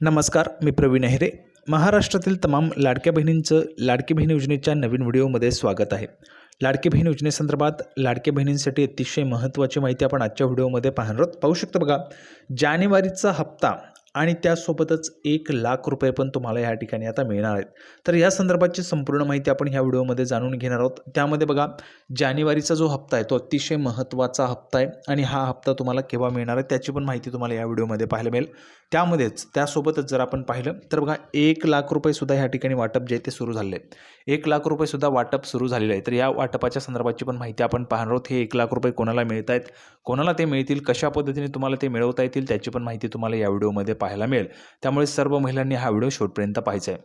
नमस्कार मी प्रवीण अहिरे महाराष्ट्रातील तमाम लाडक्या बहिणींचं लाडकी बहीण योजनेच्या नवीन व्हिडिओमध्ये स्वागत आहे. लाडकी बहीण योजनेसंदर्भात लाडक्या बहिणींसाठी अतिशय महत्त्वाची माहिती आपण आजच्या व्हिडिओमध्ये पाहणार आहोत. पाहू शकतो बघा जानेवारीचा हप्ता आणि त्यासोबतच एक लाख रुपये पण तुम्हाला या ठिकाणी आता मिळणार आहेत. तर या संदर्भाची संपूर्ण माहिती आपण ह्या व्हिडिओमध्ये जाणून घेणार आहोत. त्यामध्ये बघा जानेवारीचा जो हप्ता आहे तो अतिशय महत्त्वाचा हप्ता आहे आणि हा हप्ता तुम्हाला केव्हा मिळणार आहे त्याची पण माहिती तुम्हाला या व्हिडिओमध्ये पाहायला मिळेल. त्यामध्येच त्यासोबतच जर आपण पाहिलं तर बघा एक लाख रुपयेसुद्धा ह्या ठिकाणी वाटप जे आहे ते सुरू झाले आहे. एक लाख रुपयेसुद्धा वाटप सुरू झालेलं आहे. तर या वाटपाच्या संदर्भाची पण माहिती आपण पाहणार आहोत. हे एक लाख रुपये कोणाला मिळत आहेत कोणाला ते मिळतील कशा पद्धतीने तुम्हाला ते मिळवता येतील त्याची पण माहिती तुम्हाला या व्हिडिओमध्ये पाहायला मिळेल. त्यामुळे सर्व महिलांनी हा व्हिडिओ शेवटपर्यंत पाहायचा आहे.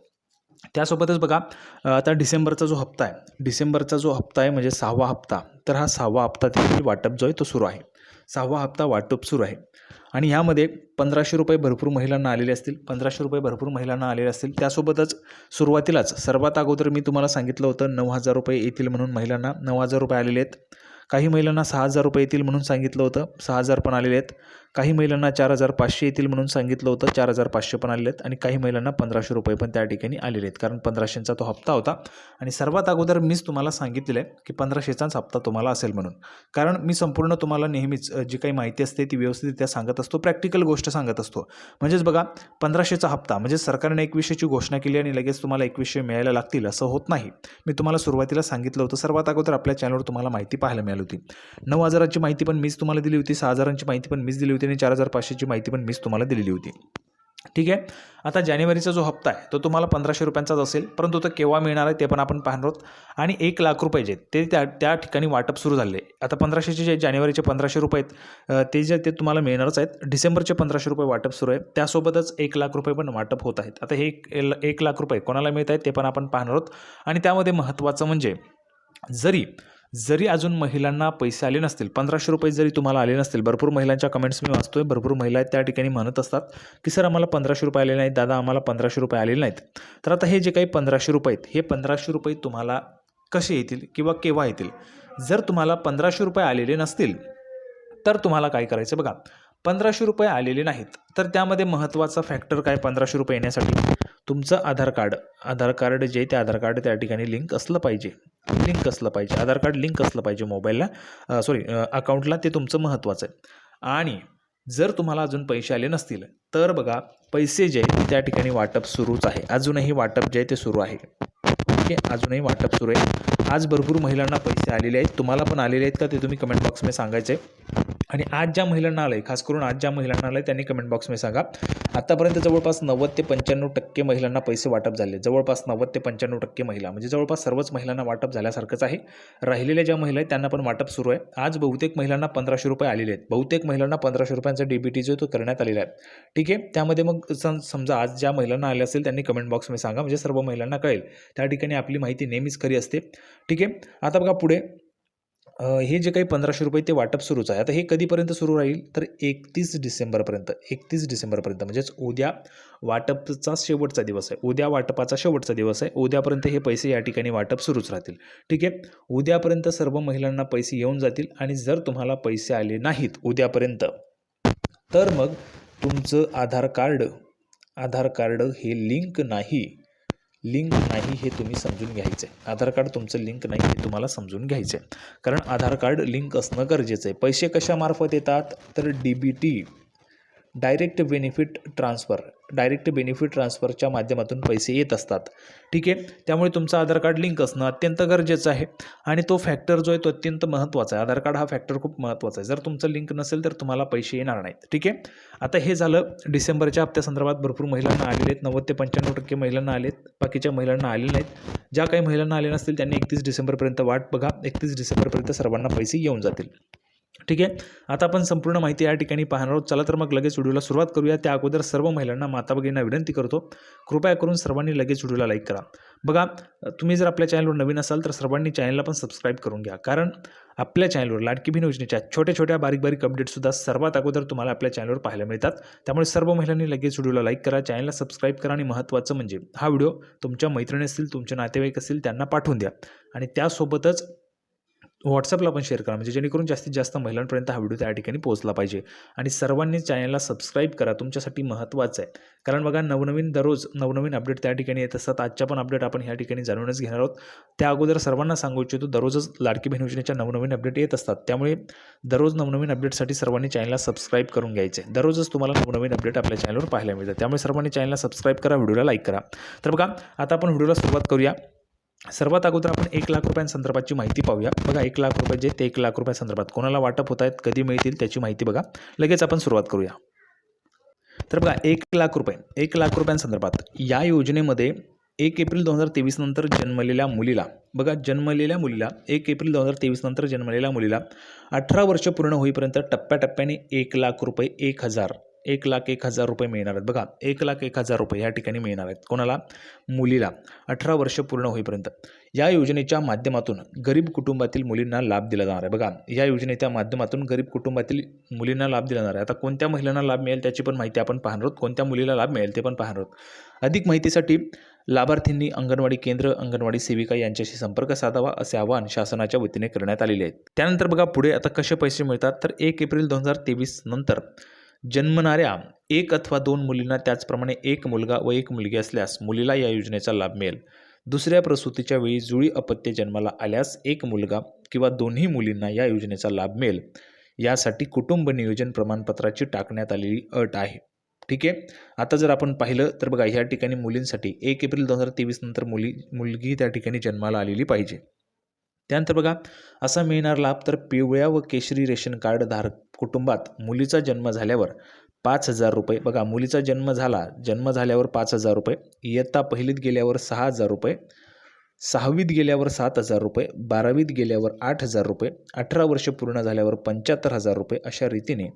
त्यासोबतच बघा आता डिसेंबरचा जो हप्ता आहे डिसेंबरचा जो हप्ता आहे म्हणजे सहावा हप्ता तर हा सहावा हप्ता देखील वाटप जो आहे तो सुरू आहे. सहावा हप्ता वाटप सुरू आहे. आणि ह्यामध्ये पंधराशे रुपये भरपूर महिलांना आलेले असतील पंधराशे रुपये भरपूर महिलांना आलेले असतील. त्यासोबतच सुरुवातीलाच सर्वात अगोदर मी तुम्हाला सांगितलं होतं नऊ हजार रुपये येतील म्हणून महिलांना नऊ हजार रुपये आलेले आहेत. काही महिलांना सहा हजार रुपये येतील म्हणून सांगितलं होतं. सहा हजार पण आलेले आहेत. काही महिलांना चार हजार पाचशे येतील म्हणून सांगितलं होतं. चार हजार पाचशे पण आलेले आहेत आणि काही महिलांना पंधराशे रुपये पण त्या ठिकाणी आलेले आहेत. कारण पंधराशेचा तो हप्ता होता. आणि सर्वात अगोदर मीच तुम्हाला सांगितलेलं आहे की पंधराशेचाच हप्ता तुम्हाला असेल म्हणून. कारण मी संपूर्ण तुम्हाला नेहमीच जी काही माहिती असते ती व्यवस्थितरित्या सांगत असतो प्रॅक्टिकल गोष्ट सांगत असतो. म्हणजेच बघा पंधराशेचा हप्ता म्हणजे सरकारने एकवीसशेची घोषणा केली आणि लगेच तुम्हाला एकवीसशे मिळायला लागतील असं होत नाही. मी तुम्हाला सुरुवातीला सांगितलं होतं. सर्वात अगोदर आपल्या चॅनलवर तुम्हाला माहिती पाहायला मिळाली होती. नऊ हजाराची माहिती पण मीच तुम्हाला दिली होती. सहा हजारांची माहिती पण मीच दिली होती. पद्धतीने चार हजार पाचशेची माहिती पण मीच तुम्हाला दिलेली होती. ठीक आहे? आता जानेवारीचा जो हप्ता आहे तो तुम्हाला पंधराशे रुपयांचाच असेल परंतु तो केव्हा मिळणार आहे ते पण आपण पाहणार आहोत. आणि एक लाख रुपये जे ते त्या त्या ठिकाणी वाटप सुरू झाले. आता पंधराशेचे जे जानेवारीचे पंधराशे रुपये आहेत ते जे ते तुम्हाला मिळणारच आहेत. डिसेंबरचे पंधराशे रुपये वाटप सुरू आहे. त्यासोबतच एक लाख रुपये पण वाटप होत आहेत. आता हे एक लाख रुपये कोणाला मिळत आहेत ते पण आपण पाहणार आहोत. आणि त्यामध्ये महत्त्वाचं म्हणजे जरी जरी अजून महिलांना पैसे आले नसतील पंधराशे रुपये जरी तुम्हाला आले नसतील भरपूर महिलांच्या कमेंट्स मी वाचतोय भरपूर महिला आहेत त्या ठिकाणी म्हणत असतात की सर आम्हाला पंधराशे रुपये आले नाहीत दादा आम्हाला पंधराशे रुपये आलेले नाहीत. तर आता हे जे काही पंधराशे रुपये आहेत हे पंधराशे रुपये तुम्हाला कसे येतील किंवा केव्हा येतील? जर तुम्हाला पंधराशे रुपये आलेले नसतील तर तुम्हाला काय करायचं? बघा पंधराशे रुपये आलेले नाहीत तर त्यामध्ये महत्त्वाचा फॅक्टर काय? पंधराशे रुपये येण्यासाठी. तुमचं आधार कार्ड आधार कार्ड जे आहे ते आधार कार्ड त्या ठिकाणी लिंक असलं पाहिजे. लिंक असलं पाहिजे. आधार कार्ड लिंक असलं पाहिजे मोबाईलला. सॉरी अकाउंटला ते तुमचं महत्त्वाचं आहे. आणि जर तुम्हाला अजून पैसे आले नसतील तर बघा पैसे जे आहे त्या ठिकाणी वाटप सुरूच आहे. अजूनही वाटप जे आहे ते सुरू आहे. ओके? अजूनही वाटप सुरू आहे. आज भरपूर महिलांना पैसे आलेले आहेत. तुम्हाला पण आलेले आहेत का ते तुम्ही कमेंट बॉक्समध्ये सांगायचे आणि आज ज्या महिलांना आलं आहे खास करून आज ज्या महिलांना आलं आहे त्यांनी कमेंट बॉक्समध्ये सांगा. आतापर्यंत जवळपास नव्वद ते पंच्याण्णव टक्के महिलांना पैसे वाटप झाले. जवळपास नव्वद ते पंच्याण्णव टक्के महिला म्हणजे जवळपास सर्वच महिलांना वाटप झाल्यासारखंच आहे. राहिलेल्या ज्या महिला आहेत त्यांना पण वाटप सुरू आहे. आज बहुतेक महिलांना पंधराशे रुपये आलेले आहेत. बहुतेक महिलांना पंधराशे रुपयांचा डी बी टी जो आहे तो करण्यात आलेला आहे. ठीक आहे? त्यामध्ये मग सम समजा आज ज्या महिलांना आल्या असेल त्यांनी कमेंट बॉक्समध्ये सांगा. म्हणजे सर्व महिलांना कळेल. त्या ठिकाणी आपली माहिती नेहमीच खरी असते. ठीक आहे? आता बघा पुढे. हे जे काही पंधराशे रुपये ते वाटप सुरूच आहे. आता हे कधीपर्यंत सुरू राहील? तर एकतीस डिसेंबरपर्यंत. एकतीस डिसेंबरपर्यंत. म्हणजेच उद्या वाटपचा शेवटचा दिवस आहे. उद्या वाटपाचा शेवटचा दिवस आहे. उद्यापर्यंत हे पैसे या ठिकाणी वाटप सुरूच राहतील. ठीक आहे? उद्यापर्यंत सर्व महिलांना पैसे येऊन जातील आणि जर तुम्हाला पैसे आले नाहीत उद्यापर्यंत तर मग तुमचं आधार कार्ड आधार कार्ड हे लिंक नाही. लिंक नाही हे तुम्ही समजून घ्यायचं आहे आधार कार्ड तुमचं लिंक नाही हे तुम्हाला समजून घ्यायचं आहे कारण आधार कार्ड लिंक असणं गरजेचं आहे. पैसे कशामार्फत येतात? तर D B T direct benefit transfer direct benefit ट्रान्सफरच्या माध्यमातून पैसे येत असतात. ठीक आहे? त्यामुळे तुमचं आधार कार्ड लिंक असणं अत्यंत गरजेचं आहे. आणि तो फॅक्टर जो आहे तो अत्यंत महत्त्वाचा आहे. आधार कार्ड हा फॅक्टर खूप महत्त्वाचा आहे. जर तुमचं लिंक नसेल तर तुम्हाला पैसे येणार नाहीत. ठीक आहे? आता हे झालं डिसेंबरच्या हप्त्यासंदर्भात भरपूर महिलांना आलेले आहेत. नव्वद ते पंच्याण्णव टक्के महिलांना आलेत. बाकीच्या महिलांना आले नाहीत. ज्या काही महिलांना आले नसतील त्यांनी एकतीस डिसेंबरपर्यंत वाट बघा. एकतीस डिसेंबरपर्यंत सर्वांना पैसे येऊन जातील. ठीक आहे? आता आपण संपूर्ण माहिती या ठिकाणी पाहणार आहोत. चला तर मग लगेच व्हिडिओला सुरुवात करूया. त्या अगोदर सर्व महिलांना माता भगिनींना विनंती करतो कृपया करून सर्वांनी लगेच व्हिडिओला लाईक करा. बघा तुम्ही जर आपल्या चॅनलवर नवीन असाल तर सर्वांनी चॅनलला पण सबस्क्राईब करून घ्या. कारण आपल्या चॅनलवर लाडकी बहीण योजनेच्या छोट्या छोट्या बारीक बारीक अपडेटसुद्धा सर्वात अगोदर तुम्हाला आपल्या चॅनलवर पाहायला मिळतात. त्यामुळे सर्व महिलांनी लगेच व्हिडिओला लाईक करा. चॅनलला सबस्क्राईब करा आणि महत्त्वाचं म्हणजे हा व्हिडिओ तुमच्या मैत्रिणी असतील तुमचे नातेवाईक असतील त्यांना पाठवून द्या. आणि त्यासोबतच व्हॉट्सअपला पण शेअर करा. म्हणजे जेणेकरून जास्तीत जास्त महिलांपर्यंत हा व्हिडिओ त्या ठिकाणी पोहोचला पाहिजे. आणि सर्वांनी चॅनलला सबस्क्राईब करा. तुमच्यासाठी महत्त्वाचं आहे. कारण बघा नवनवीन दररोज नवनवीन अपडेट त्या ठिकाणी येत असतात. आजच्या पण अपडेट आपण ह्या ठिकाणी जाणूनच घेणार आहोत. त्या अगोदर सर्वांना सांगू इच्छितो दररोजच लाडकी बहीण योजनेच्या नवनवीन अपडेट येत असतात. त्यामुळे दररोज नवनवीन अपडेटसाठी सर्वांनी चॅनलला सबस्क्राईब करून घ्यायचे दररोजच तुम्हाला नवनवीन अपडेट आपल्या चॅनलवर पाहायला मिळतात. त्यामुळे सर्वांनी चॅनलला सबस्क्राईब करा व्हिडिओला लाईक करा. तर बघा आता आपण व्हिडिओला सुरुवात करूया. सर्वात अगोदर आपण एक लाख रुपयांसंदर्भातची माहिती पाहूया. बघा एक लाख रुपये जे ते एक लाख रुपयांसंदर्भात कोणाला वाटप होत आहेत कधी मिळतील त्याची माहिती बघा. लगेच आपण सुरुवात करूया. तर बघा एक लाख रुपये एक लाख रुपयांसंदर्भात या योजनेमध्ये एक एप्रिल दोन हजार तेवीस नंतर जन्मलेल्या मुलीला बघा जन्मलेल्या मुलीला एक एप्रिल दोन हजार तेवीस नंतर जन्मलेल्या मुलीला अठरा वर्ष पूर्ण होईपर्यंत टप्प्याटप्प्याने एक लाख रुपये एक हजार एक लाख एक हजार रुपये मिळणार आहेत. बघा एक लाख एक हजार रुपये या ठिकाणी मिळणार आहेत. कोणाला? मुलीला. अठरा वर्ष पूर्ण होईपर्यंत. या योजनेच्या माध्यमातून गरीब कुटुंबातील मुलींना लाभ दिला जाणार आहे. बघा या योजनेच्या माध्यमातून गरीब कुटुंबातील मुलींना लाभ दिला जाणार आहे. आता कोणत्या महिलांना लाभ मिळेल त्याची पण माहिती आपण पाहणार आहोत. कोणत्या मुलीला लाभ मिळेल ते पण पाहणार आहोत. अधिक माहितीसाठी लाभार्थींनी अंगणवाडी केंद्र अंगणवाडी सेविका यांच्याशी संपर्क साधावा असे आवाहन शासनाच्या वतीने करण्यात आलेले आहे. त्यानंतर बघा पुढे आता कसे पैसे मिळतात? तर एक एप्रिल दोन हजार तेवीस नंतर जन्मणाऱ्या एक अथवा दोन मुलींना त्याचप्रमाणे एक मुलगा व एक मुलगी असल्यास मुलीला या योजनेचा लाभ मिळेल. दुसऱ्या प्रसूतीच्या वेळी जुळी अपत्य जन्माला आल्यास एक मुलगा किंवा दोन्ही मुलींना या योजनेचा लाभ मिळेल. यासाठी कुटुंब नियोजन प्रमाणपत्राची टाकण्यात आलेली अट आहे. ठीक आहे? आता जर आपण पाहिलं तर बघा ह्या ठिकाणी मुलींसाठी एक एप्रिल दोन हजार तेवीस नंतर मुली मुलगी त्या ठिकाणी जन्माला आलेली पाहिजे. त्यानंतर बघा असा मिळणार लाभ तर पिवळ्या व केशरी रेशन कार्ड धारक कुटुंबात मुलीचा जन्म झाल्यावर पाच हजार रुपये. बघा मुलीचा जन्म झाला जन्म झाल्यावर पाच हजार रुपये. इयत्ता पहिलीत गेल्यावर सहा हजार रुपये. सहावीत गेल्यावर सात हजार रुपये. बारावीत गेल्यावर आठ हजार रुपये. अठरा वर्ष पूर्ण झाल्यावर पंच्याहत्तर हजार रुपये. अशा रीतीने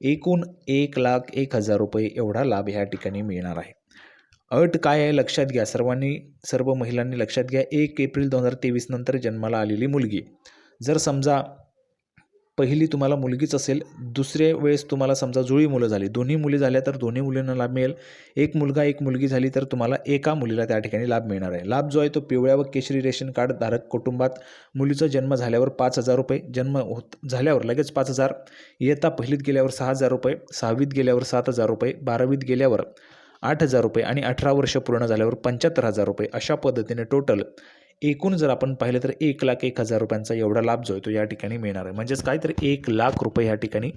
एकूण एक लाख एक हजार रुपये एवढा लाभ ह्या ठिकाणी मिळणार आहे. अट काय आहे लक्षात घ्या. सर्वांनी सर्व महिलांनी लक्षात घ्या. एक एप्रिल दोन हजार तेवीस नंतर जन्माला आलेली मुलगी. जर समजा पहिली तुम्हाला मुलगीच असेल दुसऱ्या वेळेस तुम्हाला समजा जुळी मुलं झाली दोन्ही मुली झाल्या तर दोन्ही मुलींना लाभ मिळेल. एक मुलगा एक मुलगी झाली तर तुम्हाला एका मुलीला त्या ठिकाणी लाभ मिळणार आहे. लाभ जो आहे तो पिवळ्या व केशरी रेशन कार्ड धारक कुटुंबात मुलीचा जन्म झाल्यावर पाच हजार रुपये जन्म होत झाल्यावर लगेच पाच हजार इयत्ता पहिलीत गेल्यावर सहा हजार रुपये सहावीत गेल्यावर सात हजार रुपये बारावीत गेल्यावर आठ हजार रुपये आणि अठरा वर्ष पूर्ण झाल्यावर पंच्याहत्तर हजार रुपये अशा पद्धतीने टोटल एकूण जर आपण पाहिलं तर एक लाख एक हजार रुपयांचा एवढा लाभ जो आहे तो या ठिकाणी मिळणार आहे. म्हणजेच काय तर एक लाख रुपये या ठिकाणी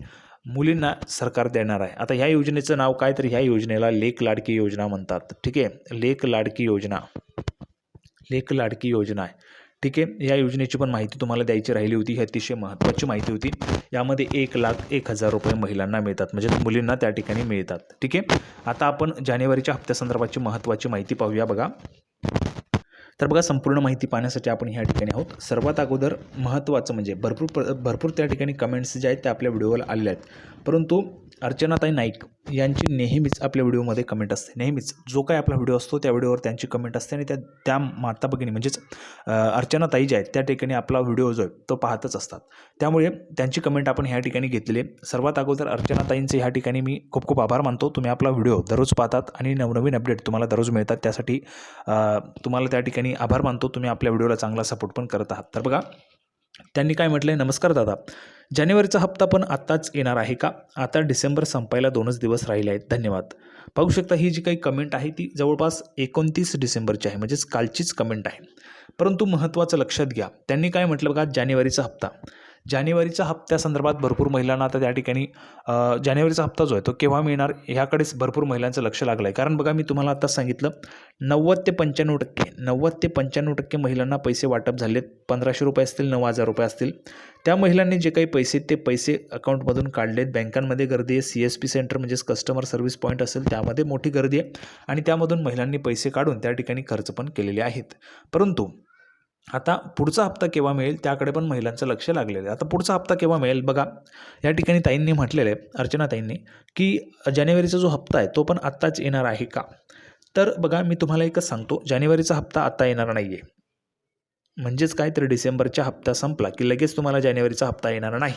मुलींना सरकार देणार आहे. आता ह्या योजनेचं नाव काय तर ह्या योजनेला लेख लाडकी योजना म्हणतात. ठीक आहे? लेख लाडकी योजना. लेख लाडकी योजना आहे. ठीक आहे? या योजनेची पण माहिती तुम्हाला द्यायची राहिली होती ही अतिशय महत्त्वाची माहिती होती. यामध्ये एक लाख एक हजार रुपये महिलांना मिळतात म्हणजे मुलींना त्या ठिकाणी मिळतात. ठीक आहे? आता आपण जानेवारीच्या हप्त्यासंदर्भाची महत्त्वाची माहिती पाहूया बघा. तर बघा संपूर्ण माहिती पाहण्यासाठी आपण ह्या ठिकाणी आहोत. सर्वात अगोदर महत्त्वाचं म्हणजे भरपूर प्र भरपूर त्या ठिकाणी कमेंट्स जे आहेत ते आपल्या व्हिडिओवर आलेल्या आहेत. परंतु अर्चनाताई नाईक यांची नेहमीच आपल्या व्हिडिओमध्ये कमेंट असते. नेहमीच. जो काही आपला व्हिडिओ असतो त्या व्हिडिओवर त्यांची कमेंट असते आणि त्या त्या माता भगिनी म्हणजेच अर्चनाताई ज्या आहेत त्या ठिकाणी आपला व्हिडिओ जो आहे तो पाहतच असतात. त्यामुळे त्यांची कमेंट आपण ह्या ठिकाणी घेतलेली सर्वात अगोदर अर्चनाताईंचे ह्या ठिकाणी मी खूप खूप आभार मानतो. तुम्ही आपला व्हिडिओ दररोज पाहतात आणि नवनवीन अपडेट तुम्हाला दररोज मिळतात. त्यासाठी तुम्हाला त्या ठिकाणी आभार मानतो. तुम्ही आपल्या व्हिडिओला चांगला सपोर्ट पण करत आहात. तर बघा त्यांनी काय म्हटलं आहे नमस्कार दादा. जानेवारीचा हप्ता पण आत्ताच येणार आहे का? आता डिसेंबर संपायला दोनच दिवस राहिले आहेत. धन्यवाद. पाहू शकता ही जी काही कमेंट आहे ती जवळपास एकोणतीस डिसेंबरची आहे. म्हणजेच कालचीच कमेंट आहे. परंतु महत्त्वाचं लक्षात घ्या. त्यांनी काय म्हटलं बघा? जानेवारीचा हप्ता. जानेवारीच्या हप्त्यासंदर्भात भरपूर महिलांना आता त्या ठिकाणी जानेवारीचा हप्ता जो आहे तो केव्हा मिळणार ह्याकडेच भरपूर महिलांचं लक्ष लागलं आहे कारण बघा मी तुम्हाला आत्ताच सांगितलं नव्वद ते पंच्याण्णव टक्के नव्वद ते पंच्याण्णव टक्के महिलांना पैसे वाटप झालेत. पंधराशे रुपये असतील नऊ हजार रुपये असतील. त्या महिलांनी जे काही पैसे ते पैसे अकाउंटमधून काढलेत. बँकांमध्ये गर्दी आहे सी एस पी सेंटर म्हणजेच कस्टमर सर्व्हिस पॉईंट असेल त्यामध्ये मोठी गर्दी आहे. आणि त्यामधून महिलांनी पैसे काढून त्या ठिकाणी खर्च पण केलेले आहेत. परंतु आता पुढचा हप्ता केव्हा मिळेल त्याकडे पण महिलांचं लक्ष लागलेलं आहे. आता पुढचा हप्ता केव्हा मिळेल? बघा या ठिकाणी ताईंनी म्हटलेलं आहे अर्चना ताईंनी की जानेवारीचा जो हप्ता आहे तो पण आत्ताच येणार आहे का? तर बघा मी तुम्हाला एकच सांगतो जानेवारीचा हप्ता आत्ता येणार नाही आहे म्हणजेच काय तर डिसेंबरच्या हप्ता संपला की लगेच तुम्हाला जानेवारीचा हप्ता येणार नाही.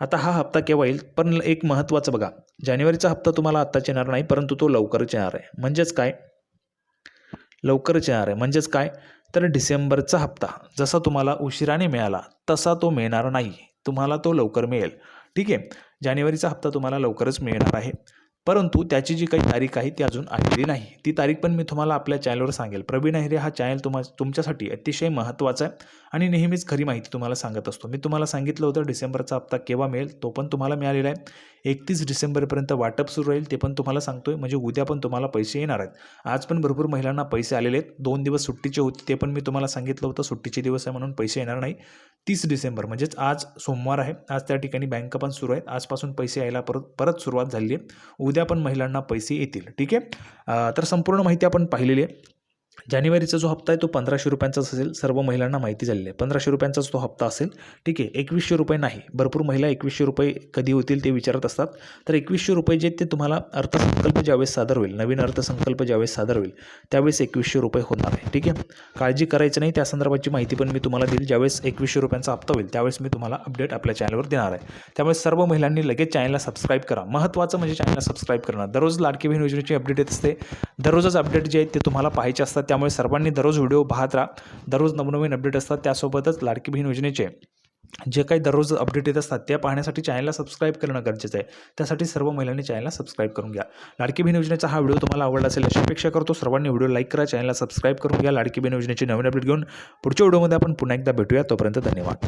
आता हा हप्ता केव्हा येईल? पण एक महत्त्वाचं बघा जानेवारीचा हप्ता तुम्हाला आत्ताच येणार नाही परंतु तो लवकरच येणार आहे. म्हणजेच काय? लवकरच येणार आहे. म्हणजेच काय? तर डिसेंबरचा हप्ता जसा तुम्हाला उशिराने मिळाला तसा तो मिळणार नाही. तुम्हाला तो लवकर मिळेल. ठीक आहे? जानेवारीचा हप्ता तुम्हाला लवकरच मिळणार आहे. परंतु त्याची जी काही तारीख आहे ती अजून आलेली नाही. ती तारीख पण मी तुम्हाला आपल्या चॅनलवर सांगेल. प्रवीण अहिरे हा चॅनल तुम्हा तुमच्यासाठी अतिशय महत्त्वाचा आहे आणि नेहमीच खरी माहिती तुम्हाला सांगत असतो. मी तुम्हाला सांगितलं होतं डिसेंबरचा हप्ता केव्हा मिळेल तो पण तुम्हाला मिळालेला आहे. एकतीस डिसेंबरपर्यंत वाटप सुरू राहील ते पण तुम्हाला सांगतोय. म्हणजे उद्या पण तुम्हाला पैसे येणार आहेत. आज पण भरपूर महिलांना पैसे आलेले आहेत. दोन दिवस सुट्टीचे होते ते पण मी तुम्हाला सांगितलं होतं. सुट्टीचे दिवस आहे म्हणून पैसे येणार नाही. तीस डिसेंबर म्हणजेच आज सोमवार आहे. आज त्या ठिकाणी बँका पण सुरू आहेत. आजपासून पैसे यायला परत परत सुरुवात झाली आहे. उद्या पण महिलांना पैसे येतील. ठीक आहे? तर संपूर्ण माहिती आपण पाहिलेली आहे. जानेवारीचा जो हप्ता आहे तो पंधराशे रुपयांचाच असेल. सर्व महिलांना माहिती झालेली आहे. पंधराशे रुपयांचाच तो हप्ता असेल ठीक आहे एकवीसशे रुपये नाही. भरपूर महिला एकवीसशे रुपये कधी होतील ते विचारत असतात. तर एकवीसशे रुपये जे आहेत ते तुम्हाला अर्थसंकल्प ज्यावेळेस सादर होईल नवीन अर्थसंकल्प ज्यावेळेस सादर होईल त्यावेळेस एकवीसशे रुपये होणार आहे. ठीक आहे? काळजी करायची नाही. त्या संदर्भाची माहिती पण मी तुम्हाला देईल. ज्यावेळेस एकवीसशे रुपयांचा हप्ता होईल त्यावेळेस मी तुम्हाला अपडेट आपल्या चॅनलवर देणार आहे. त्यामुळे सर्व महिलांनी लगेच चॅनलला सबस्क्राईब करा. महत्त्वाचं म्हणजे चॅनलला सबस्क्राईब करणं. दररोज लाडकी बहीण योजनेची अपडेट येत असते. दररोजच अपडेट जे आहेत ते तुम्हाला पाहायचे असतात. त्यामुळे सर्वांनी दररोज व्हिडिओ पाहत राहा. दररोज नवनवीन अपडेट असतात. त्यासोबतच लाडकी बहीण योजनेचे जे काही दररोज अपडेट येत असतात त्या पाहण्यासाठी चॅनलला सबस्क्राईब करणं गरजेचं आहे. त्यासाठी सर्व महिलांनी चॅनलला सबस्क्राईब करून घ्या. लाडकी बहीण योजनेचा हा व्हिडिओ तुम्हाला आवडला असेल अशी अपेक्षा करतो. सर्वांनी व्हिडिओ लाईक करा चॅनलला सबस्क्राईब करून घ्या. लाडकी बहीण योजनेची नवीन अपडेट घेऊन पुढच्या व्हिडिओमध्ये आपण पुन्हा एकदा भेटूया. तोपर्यंत धन्यवाद.